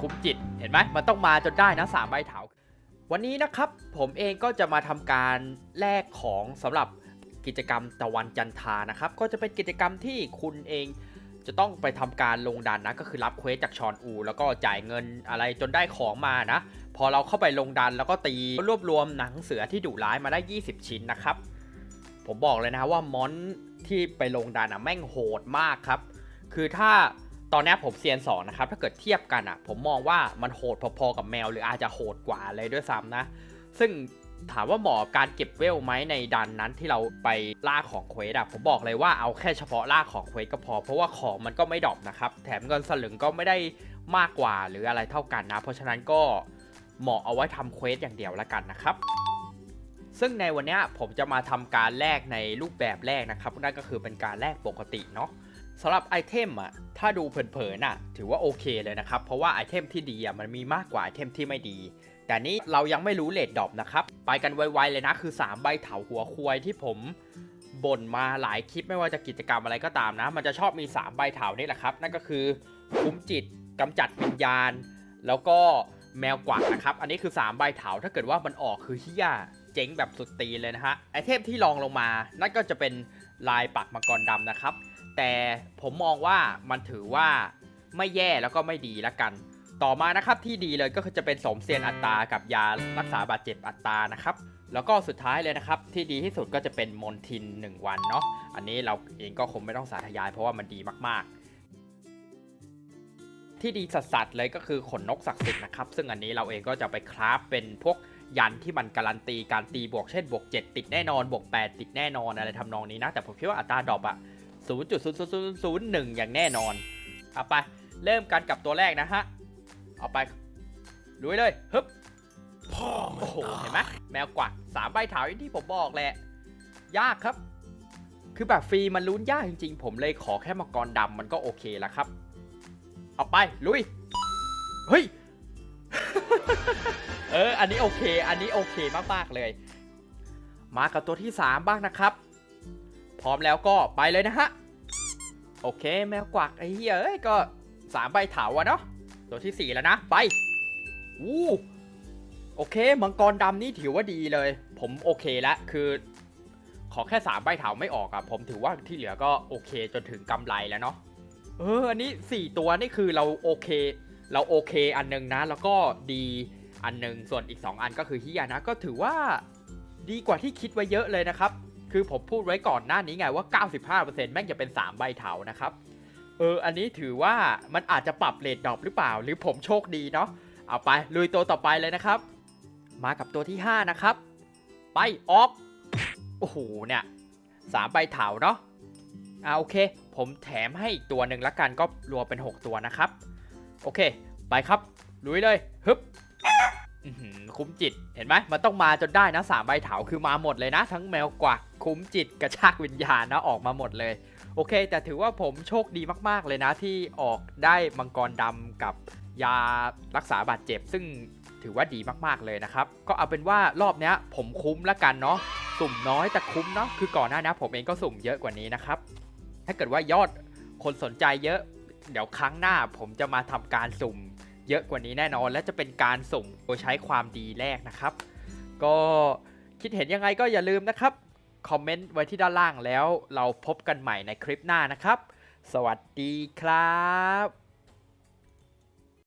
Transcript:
คุ้มจิต เห็นไหมมันต้องมาจนได้นะสามใบเถาวันนี้นะครับผมเองก็จะมาทำการแลกของสำหรับกิจกรรมตะวันจันทานะครับ ก็จะเป็นกิจกรรมที่คุณเองจะต้องไปทำการลงดันนะก็คือรับเควสจากชอนอู แล้วก็จ่ายเงินอะไรจนได้ของมานะ พอเราเข้าไปลงดันแล้วก็ตีรวบรวมหนังเสือที่ดุร้ายมาได้ 20 ชิ้นนะครับ ผมบอกเลยนะว่ามอนที่ไปลงดันอะแม่งโหดมากครับ คือถ้า อนนี้ผมเซียนสองนะครับถ้าเกิดเทียบกันอะ ผมมองว่ามันโหดพอๆกับแมว หรืออาจจะโหดกว่าเลยด้วยซ้ำนะ ซึ่งถามว่าเหมาะการเก็บเวลไหมในดันนั้นที่เราไปล่าของเควสอะผมบอกเลยว่าเอาแค่เฉพาะล่าของเควสก็พอ เพราะว่าของมันก็ไม่ดรอปนะครับ แถมเงินสลึงก็ไม่ได้มากกว่าหรืออะไรเท่ากันนะ เพราะฉะนั้นก็เหมาะเอาไว้ทำเควสอย่างเดียวแล้วกันนะครับ ซึ่งในวันนี้ผมจะมาทำการแลกในรูปแบบแรกนะครับนั่นก็คือเป็นการแลกปกติเนาะ สำหรับไอเทมอะถ้าดูเผินๆอะถือว่าโอเคเลยนะครับ เพราะว่าไอเทมที่ดีอะมันมีมากกว่าไอเทมที่ไม่ดี แต่นี้เรายังไม่รู้เลดดอปนะครับ ไปกันไวๆเลยนะคือ 3 ใบเถาหัวควายที่ผมบ่นมาหลายคลิปไม่ว่าจะกิจกรรมอะไรก็ตามนะ มันจะชอบมี 3 ใบเถานี่แหละครับ นั่นก็คือคุ้มจิตกำจัดวิญญาณ แล้วก็แมวกวักนะครับ อันนี้คือ 3 ใบเถาถ้าเกิดว่ามันออกคือเฮียเจ๋งแบบสุดตีเลยนะฮะไอเทมที่รองลงมา นั่นก็จะเป็นลายปักมังกรดำนะครับ แต่ผมมองว่ามันถือว่าไม่แย่แล้วก็ไม่ดีละกัน ต่อมานะครับที่ดีเลยก็คือจะเป็นสมเซียนอัตรากับยารักษาบาดเจ็บอัตรานะครับแล้วก็สุดท้ายเลยนะครับ ที่ดีที่สุดก็จะเป็นมนทิน 1 วันเนาะอันนี้เราเองก็คงไม่ต้องสาธยายเพราะว่ามันดีมากๆ ที่ดีสัสๆเลยก็คือขนนกศักดิ์สิทธิ์นะครับซึ่งอันนี้เราเองก็จะไปคราฟเป็นพวกยันที่มันการันตีการตีบวกเช่นบวก 7 ติดแน่นอนบวก 8 ติดแน่นอนอะไรทำนองนี้นะแต่ผมคิดว่าอัตราดรอปอะ 0.0001 อย่างแน่นอน เอาไป เริ่มกันกับตัวแรกนะฮะ เอาไปลุยเลยฮึบพ่อโอ้โห เห็นไหมแมวกวักสามใบถาอย่างที่ผมบอกแหละ ยากครับ คือแบบฟรีมันลุ้นยากจริงๆ ผมเลยขอแค่มังกรดำมันก็โอเคแล้วครับ เอาไปลุย เฮ้ย เออ อันนี้โอเค อันนี้โอเคมากๆเลย มากับตัวที่ 3 บ้างนะครับ พร้อมแล้วก็ไปเลยนะฮะ โอเคแมวกวักไอ้เหี้ยเอ้ยก็สามใบเถาอะเนาะตัวที่4แล้วนะ ไปอู้โอเค มังกรดำนี่ถือว่าดีเลย ผมโอเคแล้วคือ ขอแค่3ใบเถาไม่ออกอะผมถือว่าที่เหลือก็โอเคจนถึงกำไรแล้วเนาะเอออันนี้4ตัวนี่คือเราโอเค เราโอเคอันหนึงนะ แล้วก็ดีอันหนึงส่วนอีก 2 อันก็คือเฮียนะก็ถือว่าดีกว่าที่คิดไว้เยอะเลยนะครับ คือผมพูดไว้ก่อนหน้านี้ไงว่า 95%แม่งจะเป็น 3 ใบเถานะครับ เออ อันนี้ถือว่ามันอาจจะปรับเลทดรอปหรือเปล่า หรือผมโชคดีเนาะ เอาไป ลุยตัวต่อไปเลยนะครับ มากับตัวที่ 5 นะครับ ไป ออก โอ้โห เนี่ยสามใบเถาเนาะอ่าโอเค ผมแถมให้อีกตัวหนึ่งละกันก็รวมเป็น 6 ตัวนะครับ โอเค ไปครับ ลุยเลย ฮึบ คุ้มจิต เห็นไหมมันต้องมาจนได้นะสามใบเถาคือมาหมดเลยนะ ทั้งแมวกวักคุ้มจิตกระชากวิญญาณนะออกมาหมดเลยโอเค แต่ถือว่าผมโชคดีมากๆเลยนะที่ออกได้มังกรดำกับยารักษาบาดเจ็บ ซึ่งถือว่าดีมากๆเลยนะครับ ก็เอาเป็นว่ารอบนี้ผมคุ้มละกันเนาะสุ่มน้อยแต่คุ้มเนาะคือก่อนหน้านี้ผมเองก็สุ่มเยอะกว่านี้นะครับ ถ้าเกิดว่ายอดคนสนใจเยอะ เดี๋ยวครั้งหน้าผมจะมาทำการสุ่ม เยอะกว่านี้แน่นอน และจะเป็นการส่งโดยใช้ความดีแรกนะครับ ก็คิดเห็นยังไงก็อย่าลืมนะครับ คอมเมนต์ไว้ที่ด้านล่างแล้วเราพบกันใหม่ในคลิปหน้านะครับ สวัสดีครับ